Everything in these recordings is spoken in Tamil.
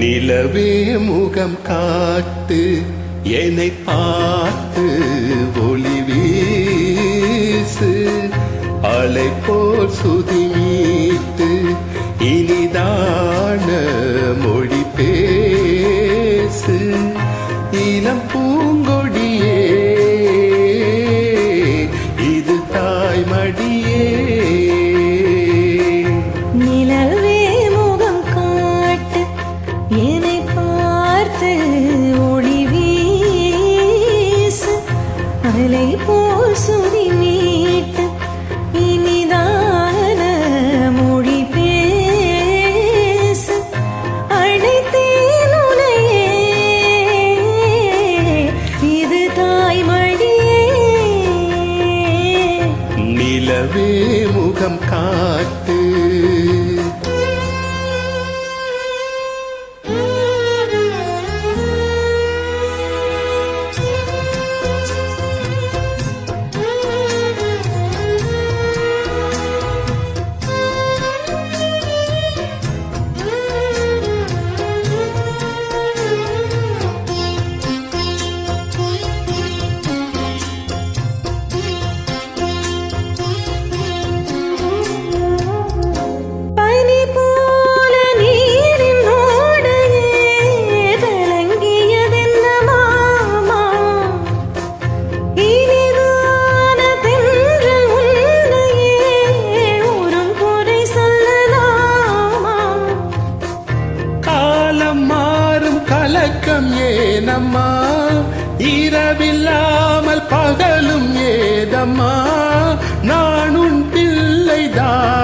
நிலவே முகம் காட்டு என்னை பார்த்து ஒளி வீசு. அலை போல் சுதிமீத்து Eli தேமுகம் கா ஏனம்மா? இரவில்லாமல் பகலும் ஏதம்மா? நான் உன் பிள்ளைதான்.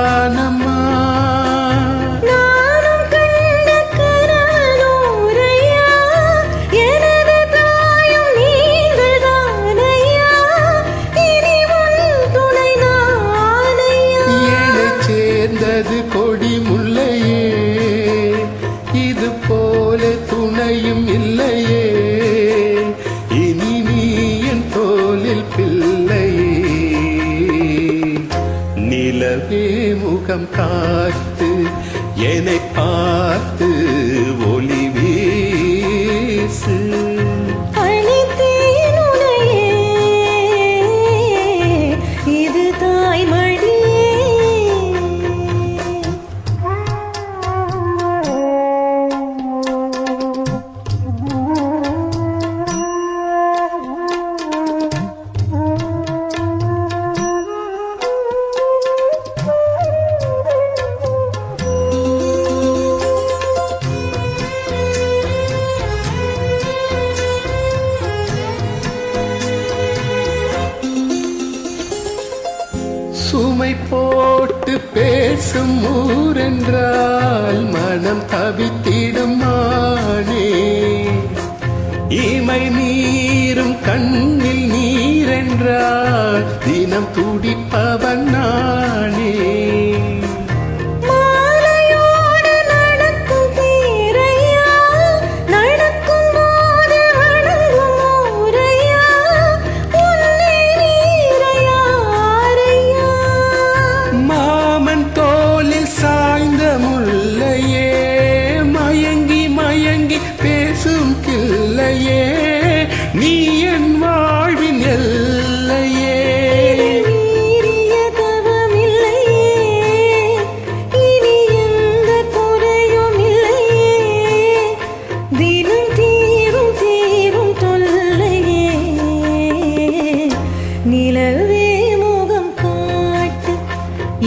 நிலவே முகம் காத்து என்னை பார்த்து வாழும் ஊரென்றால் மனம் தவித்திடும் மானே இமை நீரும் கண்ணில் நீரென்றால் தினம் துடிப்பு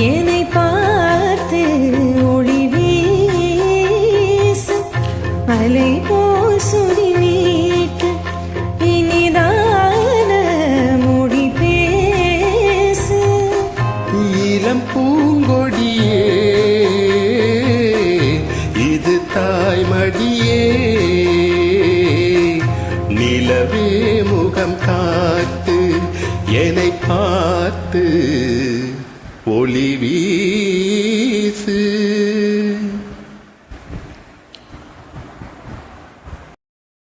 என்னை பார்த்து ஒளி வீசு அலை போல் சுரி வீட்டு இனிதான மொழி பேசு இளம் பூங்கொடியே இது தாய்மடியே. நிலவே முகம் காத்து என்னை பார்த்து ஒளி